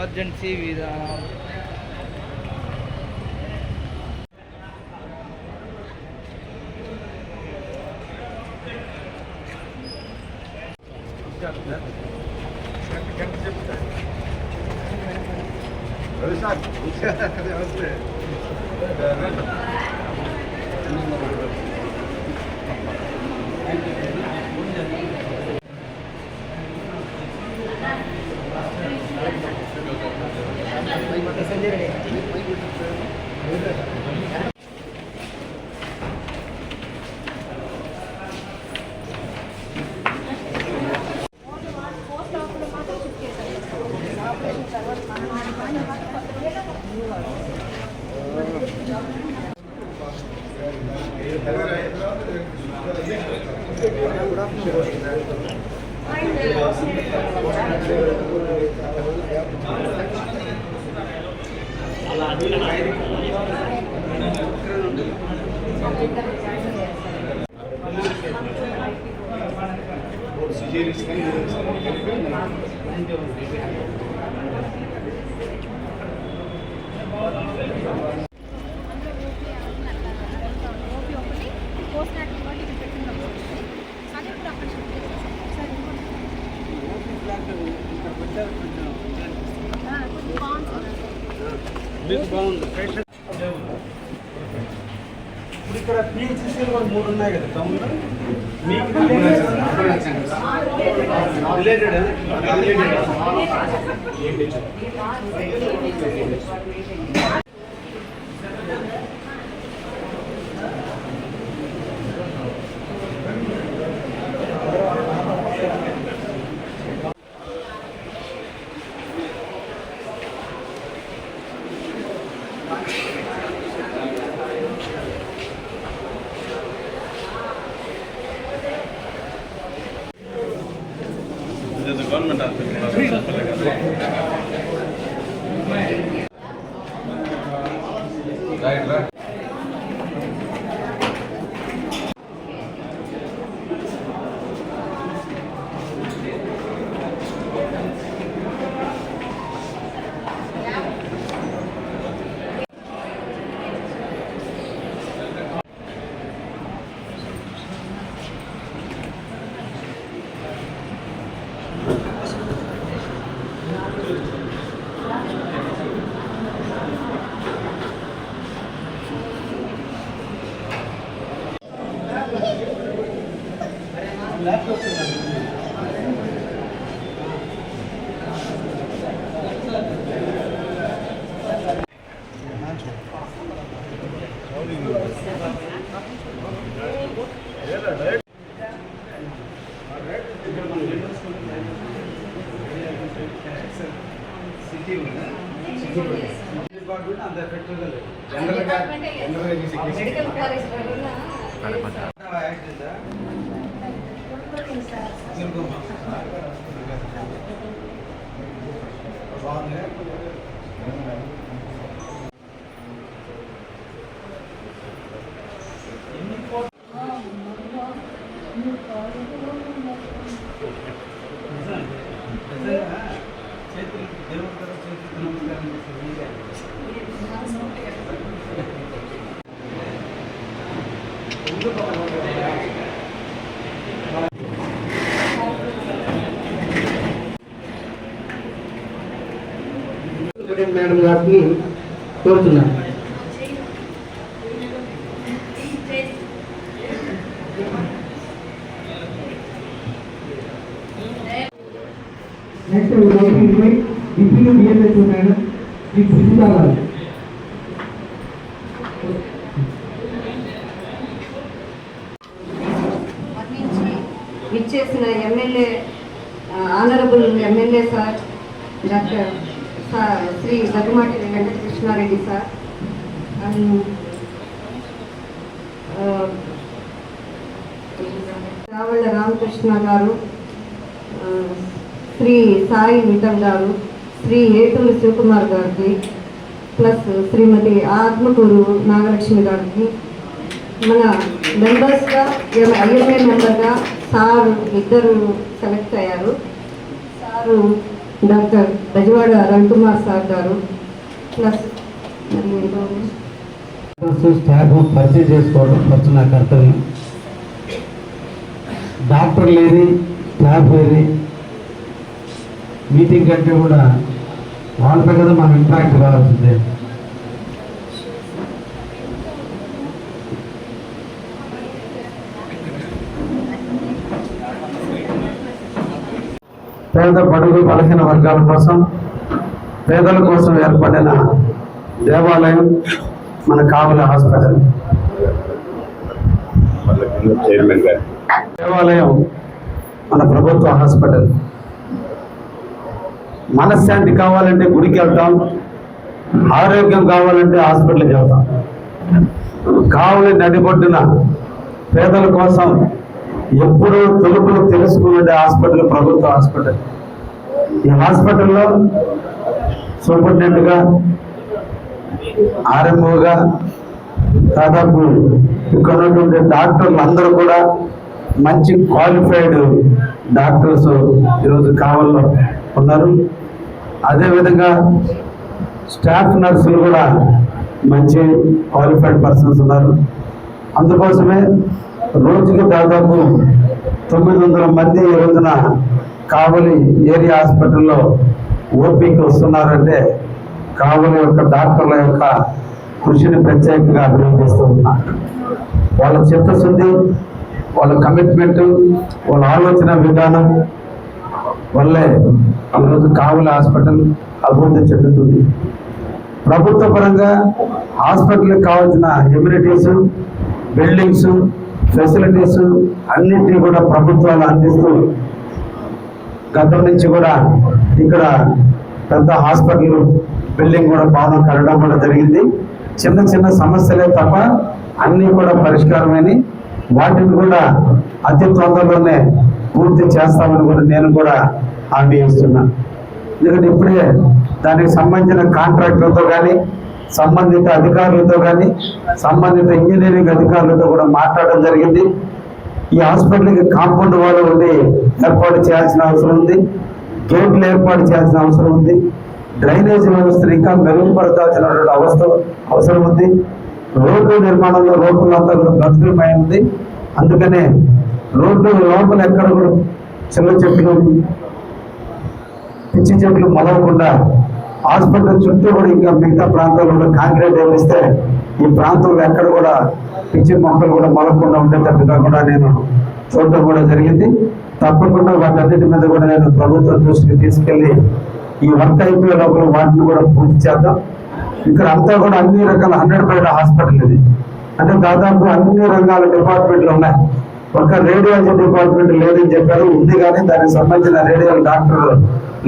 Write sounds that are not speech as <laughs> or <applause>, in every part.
emergency visa. <laughs> Yeah. Yeah. Yeah. Yeah. Yeah. Yeah. difendere విధానం OP ఒకటి post natal ఒకటి ఇక్కడ పెట్టుకున్నాం అది ఇప్పుడు అక్కడ షిఫ్ట్ చేసేసాం సార్ ఇంకోటి ఆ, కొంచెం బాగుంటుంది ఇప్పుడు ఇక్కడ పిహెచ్సిలు కూడా మూడు ఉన్నాయి కదా టౌన్లో మీకు రిలేటెడ్ రిలేటెడ్ అంత ఎఫెక్టివ్గా లేదు జనరల్గా మెడికల్ గారిని కోరుతున్నాను. నెక్స్ట్ మేడం విచ్చేసిన MLA honourable MLA sir doctor sir Shri Daggumati Venkatakrishna Reddy sir. And Ravalla Ramakrishna గారు శ్రీ సాయి మితం గారు శ్రీ ఏటూరు శివకుమార్ గారికి ప్లస్ శ్రీమతి ఆత్మకూరు నాగలక్ష్మి గారికి మన మెంబర్స్గా ఐఎంఏ మెంబర్గా సార్ ఇద్దరు సెలెక్ట్ అయ్యారు. Sir doctor Bezawada Ravikumar sir గారు. ప్లస్ స్టాఫ్ పరిచయం చేసుకోవడం ఫస్ట్ నా కర్తవ్యం. డాక్టర్ లేని స్టాఫ్ లేని మీటింగ్ కంటే కూడా వాళ్ళపై కదా మనం ఇంపాక్ట్ కావాల్సిందే. పేద బడుగు బలహీన వర్గాల కోసం పేదల కోసం ఏర్పడిన దేవాలయం మన కావలి హాస్పిటల్. దేవాలయం మన ప్రభుత్వ హాస్పిటల్. మనశ్శాంతి కావాలంటే గుడికి వెళ్తాం ఆరోగ్యం కావాలంటే హాస్పిటల్కి వెళ్తాం. కావలి నడిబొడ్డున పేదల కోసం ఎప్పుడూ తొలుపులు తెలుసుకునేది హాస్పిటల్ ప్రభుత్వ హాస్పిటల్. ఈ హాస్పిటల్లో సూపరింటెండెంట్గా ఆర్ఎంఓగా దాదాపు ఇక్కడ ఉన్నటువంటి డాక్టర్లు అందరూ కూడా మంచి క్వాలిఫైడ్ డాక్టర్స్ ఈరోజు కావాలో ఉన్నారు. అదేవిధంగా స్టాఫ్ నర్సులు కూడా మంచి క్వాలిఫైడ్ పర్సన్స్ ఉన్నారు. అందుకోసమే రోజుకి దాదాపు తొమ్మిది వందల మంది ఈ రోజున కావలి ఏరియా హాస్పిటల్లో ఓపీకి వస్తున్నారంటే కావలి యొక్క డాక్టర్ల యొక్క కృషిని ప్రత్యేకంగా అభినందిస్తూ ఉన్నా. వాళ్ళ చిత్తశుద్ధి వాళ్ళ కమిట్మెంట్ వాళ్ళ ఆలోచన విధానం వల్లే ఈరోజు కావలి హాస్పిటల్ అభివృద్ధి చెందుతుంది. ప్రభుత్వ పరంగా హాస్పిటల్కి కావాల్సిన ఎమ్యూనిటీస్ బిల్డింగ్స్ ఫెసిలిటీస్ అన్నింటినీ కూడా ప్రభుత్వాలు అందిస్తూ గతం నుంచి కూడా ఇక్కడ పెద్ద హాస్పిటల్ బిల్డింగ్ కూడా భవనం కట్టడం కూడా జరిగింది. చిన్న చిన్న సమస్యలే తప్ప అన్నీ కూడా పరిష్కారమని వాటిని కూడా అతి తొందరలోనే పూర్తి చేస్తామని కూడా నేను కూడా హామీ ఇస్తున్నా ఎందుకంటే ఇప్పుడే దానికి సంబంధించిన కాంట్రాక్టర్లతో కానీ సంబంధిత అధికారులతో కానీ సంబంధిత ఇంజనీరింగ్ అధికారులతో కూడా మాట్లాడడం జరిగింది. ఈ హాస్పిటల్కి కాంపౌండ్ వాళ్ళు ఉండి ఏర్పాటు చేయాల్సిన అవసరం ఉంది. గేట్లు ఏర్పాటు చేయాల్సిన అవసరం ఉంది. డ్రైనేజ్ వ్యవస్థను ఇంకా మెరుగుపరచాల్సినటువంటి అవస్థ అవసరం ఉంది. రోడ్డు నిర్మాణంలో రోడ్లంతా కూడా బ్రతుకులమై ఉంది. అందుకనే రోడ్డు లోపల ఎక్కడ కూడా చిన్న చెట్లు పిచ్చి చెట్లు మొలవకుండా హాస్పిటల్ చుట్టూ కూడా ఇంకా మిగతా ప్రాంతాల్లో కూడా కాంక్రీట్ వేస్తే ఈ ప్రాంతంలో ఎక్కడ కూడా పిచ్చి మొక్కలు కూడా మొలకుండా ఉండేటట్టుగా కూడా నేను చూడటం కూడా జరిగింది. తప్పకుండా వాటన్నిటి మీద కూడా నేను ప్రభుత్వం దృష్టికి తీసుకెళ్ళి ఈ వర్క్ అయిపోయే లోపల వాటిని కూడా పూర్తి చేద్దాం. ఇక్కడ అంతా కూడా అన్ని రకాల హండ్రెడ్ బెడ్ హాస్పిటల్ ఇది. అంటే దాదాపు అన్ని రంగాల డిపార్ట్మెంట్లు ఉన్నాయి. ఒక రేడియాలజీ డిపార్ట్మెంట్ లేదని చెప్పారు. ఉంది కానీ దానికి సంబంధించిన రేడియాల డాక్టర్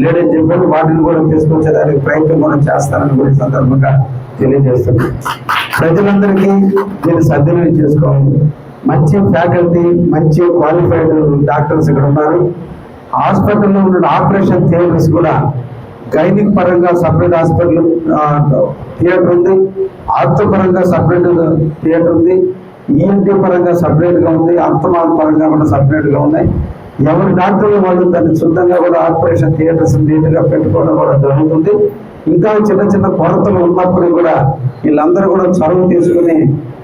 లేడని చెప్పారు వాటిని కూడా తీసుకొచ్చేదానికి ప్రయత్నం కూడా చేస్తారని కూడా సందర్భంగా తెలియజేస్తున్నాను. ప్రజలందరికీ నేను సద్వినియోగం చేసుకోవాలి. మంచి ఫ్యాకల్టీ మంచి క్వాలిఫైడ్ డాక్టర్స్ ఇక్కడ ఉన్నారు. హాస్పిటల్లో ఉన్న ఆపరేషన్ థియేటర్స్ కూడా గైనిక్ పరంగా సపరేట్ హాస్పిటల్ థియేటర్ ఉంది. ఆర్థో పరంగా సపరేట్ థియేటర్ ఉంది. ఈఎన్టీ పరంగా సపరేట్గా ఉంది. ఆర్థమాల్ పరంగా కూడా సపరేట్గా ఉన్నాయి. ఎవరి డాక్టర్లు వాళ్ళు దాన్ని శుద్ధంగా కూడా ఆపరేషన్ థియేటర్స్ నీట్గా పెట్టుకోవడం కూడా జరుగుతుంది. ఇంకా చిన్న చిన్న కొరతలు ఉన్నప్పుడు కూడా వీళ్ళందరూ కూడా చొరవ తీసుకుని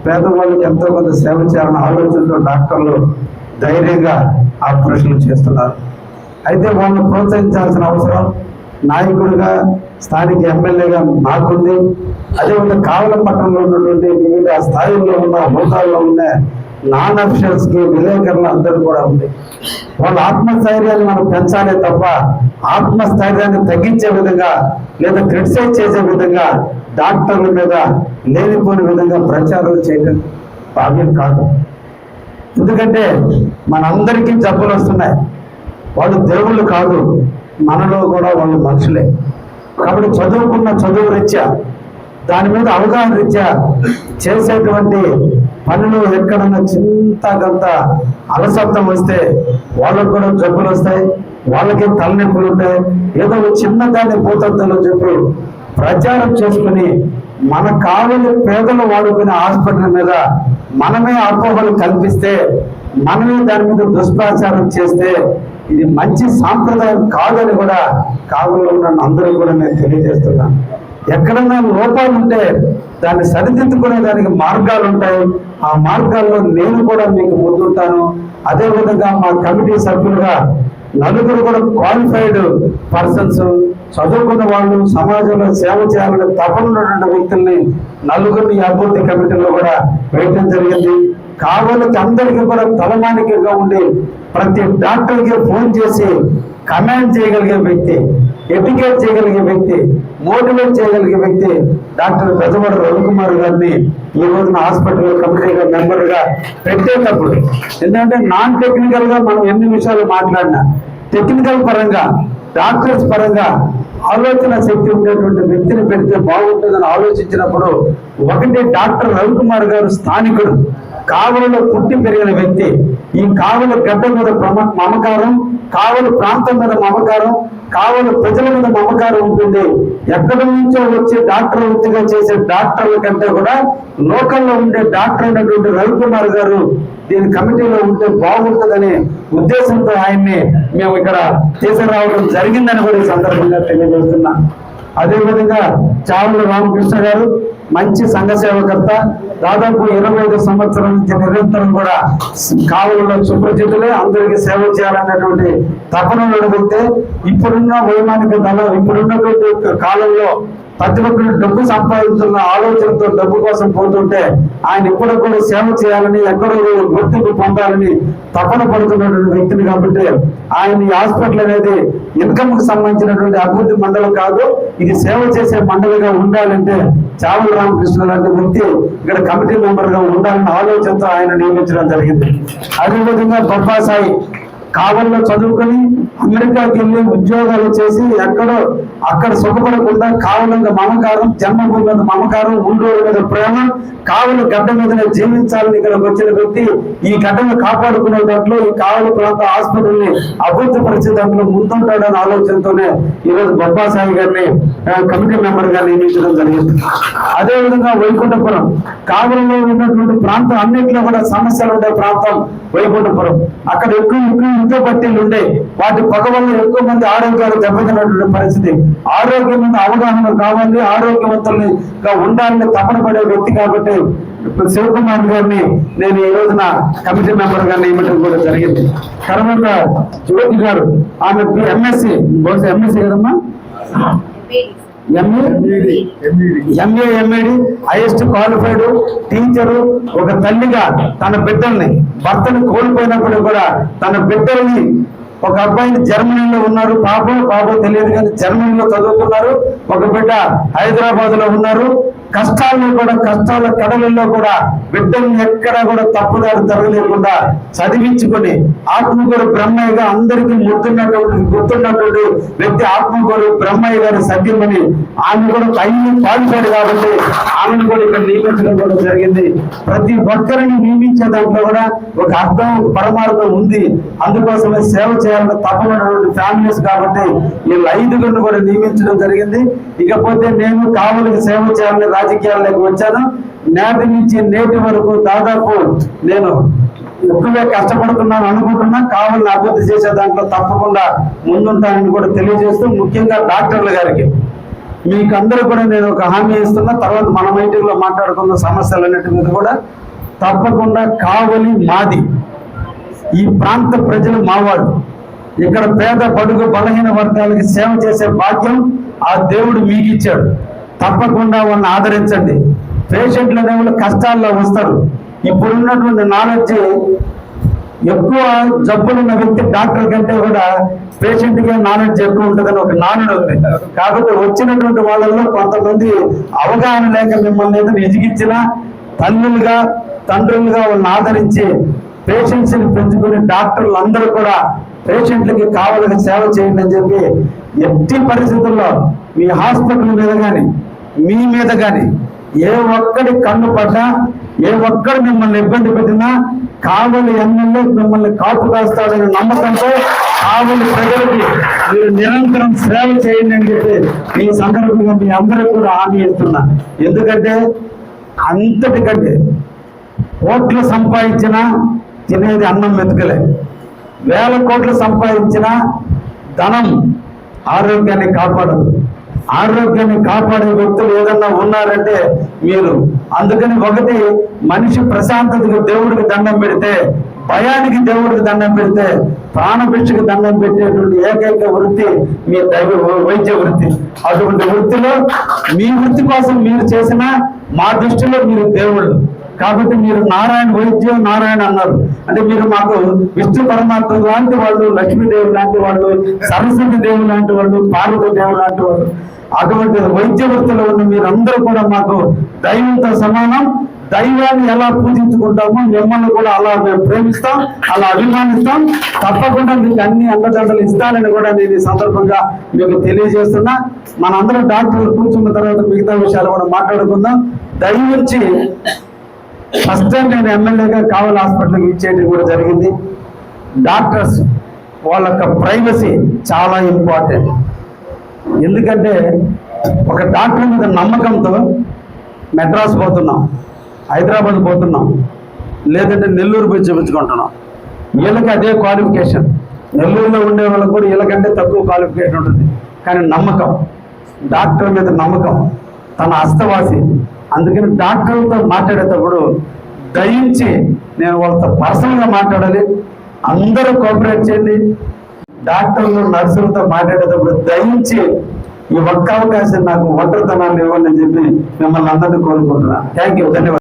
పేదవాళ్ళకి ఎంతో కొంత సేవ చేయాలన్న ఆలోచనతో డాక్టర్లు ధైర్యంగా ఆపరేషన్లు చేస్తున్నారు. అయితే వాళ్ళని ప్రోత్సహించాల్సిన అవసరం నాయకుడిగా స్థానిక ఎమ్మెల్యేగా నాకుంది అదేవిధంగా కావల పట్టణంలో ఉన్నటువంటి వివిధ స్థాయిల్లో ఉన్న హోదాల్లో ఉన్న నాన్ అఫీషియల్స్కి విలేకరులు అందరూ కూడా ఉంది. వాళ్ళ ఆత్మస్థైర్యాన్ని మనం పెంచాలే తప్ప ఆత్మస్థైర్యాన్ని తగ్గించే విధంగా లేదా క్రిటిసైజ్ చేసే విధంగా డాక్టర్ల మీద లేనిపోని విధంగా ప్రచారం చేయడం భావ్యం కాదు. ఎందుకంటే మనందరికీ జబ్బులు వస్తున్నాయి. వాళ్ళు దేవుళ్ళు కాదు మనలో కూడా వాళ్ళు మనుషులే. కాబట్టి చదువుకున్న చదువు రీత్యా దాని మీద అవగాహన రీత్యా చేసేటువంటి పనులు ఎక్కడన్నా చింతకంత అలసత్వం వస్తే వాళ్ళకు కూడా జబ్బులు వస్తాయి వాళ్ళకి తలనొప్పులు ఉంటాయి. ఏదో ఒక చిన్న దాన్ని చెప్పి ప్రచారం చేసుకుని మన కావలి పేదలు వాడుకునే హాస్పిటల్ మీద మనమే అపోహలు కల్పిస్తే మనమే దాని మీద దుష్ప్రచారం చేస్తే ఇది మంచి సాంప్రదాయం కాదని కూడా కావులో ఉన్న అందరూ కూడా నేను తెలియజేస్తున్నాను. ఎక్కడన్నా లోపాలు ఉంటే దాన్ని సరిదిద్దుకునే దానికి మార్గాలు ఉంటాయి ఆ మార్గాల్లో నేను కూడా మీకు ముందుంటాను. అదేవిధంగా మా కమిటీ సభ్యులుగా నలుగురు కూడా క్వాలిఫైడ్ పర్సన్స్ చదువుకున్న వాళ్ళు సమాజంలో సేవ చేయాలని తపన ఉన్నటువంటి వ్యక్తుల్ని నలుగురిని అభివృద్ధి కమిటీలో కూడా వేయటం జరిగింది. కావాలకి అందరికీ కూడా తలమానికంగా ఉండి ప్రతి డాక్టర్కి ఫోన్ చేసి కమాండ్ చేయగలిగే వ్యక్తి ఎడ్యుకేట్ చేయగలిగే వ్యక్తి మోటివేట్ చేయగలిగే వ్యక్తి డాక్టర్ పెద్దవాడు రవికుమార్ గారిని ఈ రోజున హాస్పిటల్ కమిటీగా మెంబర్గా పెట్టేటప్పుడు ఎందుకంటే నాన్ టెక్నికల్గా మనం ఎన్ని విషయాలు మాట్లాడినా టెక్నికల్ పరంగా డాక్టర్స్ పరంగా ఆలోచన శక్తి ఉండేటువంటి వ్యక్తిని పెడితే బాగుంటుందని ఆలోచించినప్పుడు ఒకటి డాక్టర్ రవికుమార్ గారు స్థానికుడు. కావలిలో పుట్టి పెరిగిన వ్యక్తి ఈ కావలి గడ్డ మీద మమకారం కావలి ప్రాంతం మీద మమకారం కావలి ప్రజల మీద మమకారం ఉంటుంది. ఎక్కడి నుంచో వచ్చి డాక్టర్ వృత్తిగా చేసే డాక్టర్ల కంటే కూడా లోకల్లో ఉండే డాక్టర్ అయినటువంటి రవికుమార్ గారు దీని కమిటీలో ఉంటే బాగుంటుందనే ఉద్దేశంతో ఆయన్ని మేము ఇక్కడ తీసుకురావడం జరిగిందని కూడా ఈ సందర్భంగా తెలియజేస్తున్నాం. అదేవిధంగా చావుల రామకృష్ణ గారు మంచి సంఘ సేవకర్త. దాదాపు ఇరవై ఐదు సంవత్సరాల నుంచి నిరంతరం కూడా కావులలో సుప్రజితులే అందరికీ సేవ చేయాలన్నటువంటి తపన నడిపితే ఇప్పుడున్న వైమానిక దళం ఇప్పుడున్నటువంటి కాలంలో ప్రతి ఒక్కరు డబ్బు సంపాదించున్న ఆలోచనతో డబ్బు కోసం పోతుంటే ఆయన ఇప్పుడు సేవ చేయాలని ఎక్కడో గుర్తింపు పొందాలని తపన పడుతున్నటువంటి వ్యక్తిని కాబట్టి ఆయన ఈ హాస్పిటల్ అనేది ఇన్కమ్కు సంబంధించినటువంటి అభివృద్ధి మండలం కాదు ఇది సేవ చేసే మండలిగా ఉండాలంటే చావుల రామకృష్ణ లాంటి వ్యక్తి ఇక్కడ కమిటీ మెంబర్గా ఉండాలన్న ఆలోచనతో ఆయన నియమించడం జరిగింది. అదేవిధంగా బొబ్బాసాయి కావల్లో చదువుకొని అమెరికాకి వెళ్ళి ఉద్యోగాలు చేసి ఎక్కడో అక్కడ సుఖపడకుండా కావలంగా మమకారం జన్మభూమి మీద మమకారం ఉండూరు మీద ప్రేమ కావలి గడ్డ మీదనే జీవించాలని ఇక్కడికి వచ్చిన వ్యక్తి ఈ గడ్డను కాపాడుకునే దాంట్లో ఈ కావలి ప్రాంత హాస్పిటల్ని అభివృద్ధి పరిచే దాంట్లో ముందుంటాడనే ఆలోచనతోనే ఈరోజు బొబ్బాసాయి గారిని కమిటీ మెంబర్గా నియమించడం జరిగింది. అదే విధంగా వైకుంఠపురం కావలిలో ఉన్నటువంటి ప్రాంతం అన్నింటిలో కూడా సమస్యలు ఉండే ప్రాంతం వైకుంఠపురం. అక్కడ ఎక్కువ ఎక్కువ ఇంట్లో పట్టీలు ఉండే వాటి పొగ వల్ల ఎక్కువ మంది ఆరోగ్యాలు దెబ్బతినటువంటి పరిస్థితి. ఆరోగ్యం మీద అవగాహన కావాలి ఆరోగ్యవంతులుగా ఉండాలని తపన పడే వ్యక్తి కాబట్టి శివకుమార్ గారిని నేను ఈ రోజున కమిటీ మెంబర్గా నియమించడం కూడా జరిగింది. తర్వాత జ్యోతి గారు ఆమె ఎంఎస్సి బహుశా ఎంఎస్సి కదమ్మా MA MA MEd highest qualified teacher ఒక తల్లిగా తన బిడ్డల్ని భర్తను కోల్పోయినప్పుడు కూడా తన బిడ్డల్ని ఒక అబ్బాయిని జర్మనీలో ఉన్నారు. పాప పాప తెలియదు కానీ జర్మనీలో చదువుతున్నారు. ఒక బిడ్డ హైదరాబాద్లో ఉన్నారు. కష్టాల్లో కూడా కష్టాల కడలలో కూడా బిడ్డను ఎక్కడా కూడా తప్పుదారి జరగలేకుండా చదివించుకొని ఆత్మకూరు బ్రహ్మయ్యగా అందరికీ ముద్దున్నటువంటి గుర్తున్నటువంటి వ్యక్తి ఆత్మకూరు బ్రహ్మయ్య గారి సత్యమని ఆమె కూడా అన్ని పాల్పడు కాబట్టి ఆమెను కూడా ఇక్కడ నియమించడం కూడా జరిగింది. ప్రతి ఒక్కరిని నియమించే దాంట్లో కూడా ఒక అర్థం ఒక పరమార్థం ఉంది. అందుకోసమే సేవ చేయాలని తప్పనటువంటి ఫ్యామిలీస్ కాబట్టి వీళ్ళు ఐదుగురిని కూడా నియమించడం జరిగింది. ఇకపోతే నేను కావలికి సేవ చేయాలని రాజకీయాల్లోకి వచ్చాను. నేటి నుంచి నేటి వరకు దాదాపు నేను ఎక్కువగా కష్టపడుతున్నాను అనుకుంటున్నా. కావాలని అభివృద్ధి చేసే దాంట్లో తప్పకుండా ముందుంటానని కూడా తెలియజేస్తూ ముఖ్యంగా డాక్టర్ల గారికి. మీకు అందరూ కూడా నేను ఒక హామీ ఇస్తున్నా. తర్వాత మన మీటింగ్లో మాట్లాడుకున్న సమస్యలన్నిటి మీద కూడా. తప్పకుండా కావలి మాది. ఈ ప్రాంత ప్రజలు మావాడు ఇక్కడ పేద పడుగు బలహీన వర్గాలకి సేవ చేసే భాగ్యం ఆ దేవుడు మీకు ఇచ్చాడు తప్పకుండా వాళ్ళని ఆదరించండి. పేషెంట్లు అనేవాళ్ళు కష్టాల్లో వస్తారు. ఇప్పుడున్నటువంటి నాలెడ్జ్ ఎక్కువ జబ్బులున్న వ్యక్తి డాక్టర్ కంటే కూడా పేషెంట్కి నాలెడ్జ్ ఎక్కువ ఉంటుందని ఒక నానుడు ఉంది. కాబట్టి వచ్చినటువంటి వాళ్ళలో కొంతమంది అవగాహన లేక మిమ్మల్ని ఏదైనా ఎదిగించిన తల్లులుగా తండ్రులుగా వాళ్ళని ఆదరించి పేషెంట్స్ని పెంచుకునే డాక్టర్లు అందరూ కూడా పేషెంట్లకి కావాలని సేవ చేయండి అని చెప్పి ఎట్టి పరిస్థితుల్లో మీ హాస్పిటల్ మీద కానీ మీ మీద కానీ ఏ ఒక్కడి కన్ను పడ్డా ఏ ఒక్కడు మిమ్మల్ని ఇబ్బంది పెట్టినా కావలి ఎమ్మెల్యే మిమ్మల్ని కాపు కాస్తాడనే నమ్మకంతో కావలి ప్రజలకి మీరు నిరంతరం సేవ చేయండి అని చెప్పి ఈ సందర్భంగా మీ అందరికీ కూడా హామీ ఇస్తున్నా. ఎందుకంటే అంతటికంటే ఓట్లు సంపాదించినా తినేది అన్నం వెతకలే. వేల కోట్లు సంపాదించిన ధనం ఆరోగ్యాన్ని కాపాడదు. ఆరోగ్యాన్ని కాపాడే వ్యక్తులు ఏదన్నా ఉన్నారంటే మీరు. అందుకని ఒకటి మనిషి ప్రశాంతతకు దేవుడికి దండం పెడితే భయానికి దేవుడికి దండం పెడితే ప్రాణభిక్షకు దండం పెట్టేటువంటి ఏకైక వృత్తి మీ దైవ వైద్య వృత్తి. అటువంటి వృత్తిలో మీ వృత్తి కోసం మీరు చేసిన మా దృష్టిలో మీరు దేవుళ్ళు. కాబట్టి మీరు నారాయణ వైద్యం నారాయణ అన్నారు. అంటే మీరు మాకు విష్ణు పరమాత్మ లాంటి వాళ్ళు లక్ష్మీదేవి లాంటి వాళ్ళు సరస్వతి దేవి లాంటి వాళ్ళు పార్వతి దేవు లాంటి వాళ్ళు. అటువంటి వైద్య వృత్తిలో ఉన్న మీరందరూ కూడా మాకు దైవంతో సమానం. దైవాన్ని ఎలా పూజించుకుంటామో మిమ్మల్ని కూడా అలా మేము ప్రేమిస్తాం అలా అభిమానిస్తాం. తప్పకుండా మీకు అన్ని అండదండలు ఇస్తానని కూడా నేను ఈ సందర్భంగా మీకు తెలియజేస్తున్నా. మనందరం డాక్టర్లు కూర్చున్న తర్వాత మిగతా విషయాలు కూడా మాట్లాడుకుందాం. దయవుంచి ఫస్ట్ టైం నేను ఎమ్మెల్యేగా కావల్ హాస్పిటల్కి ఇచ్చేయడం కూడా జరిగింది. డాక్టర్స్ వాళ్ళ యొక్క ప్రైవసీ చాలా ఇంపార్టెంట్. ఎందుకంటే ఒక డాక్టర్ మీద నమ్మకంతో మెడ్రాస్ పోతున్నాం హైదరాబాద్ పోతున్నాం లేదంటే నెల్లూరు పోయి చూపించుకుంటున్నాం. వీళ్ళకి అదే క్వాలిఫికేషన్. నెల్లూరులో ఉండే వాళ్ళకి కూడా వీళ్ళకంటే తక్కువ క్వాలిఫికేషన్ ఉంటుంది. కానీ నమ్మకం డాక్టర్ మీద నమ్మకం తన హస్తవాసి అందుకని డాక్టర్లతో మాట్లాడేటప్పుడు దయించి నేను వాళ్ళతో పర్సనల్గా మాట్లాడాలి. అందరూ కోఆపరేట్ చేయండి. డాక్టర్లు నర్సులతో మాట్లాడేటప్పుడు దయించి ఈ ఒక్క అవకాశం నాకు ఒంటరితనాన్ని ఇవ్వండి అని చెప్పి మిమ్మల్ని అందరినీ కోరుకుంటున్నాను థ్యాంక్ యూ ధన్యవాదాలు.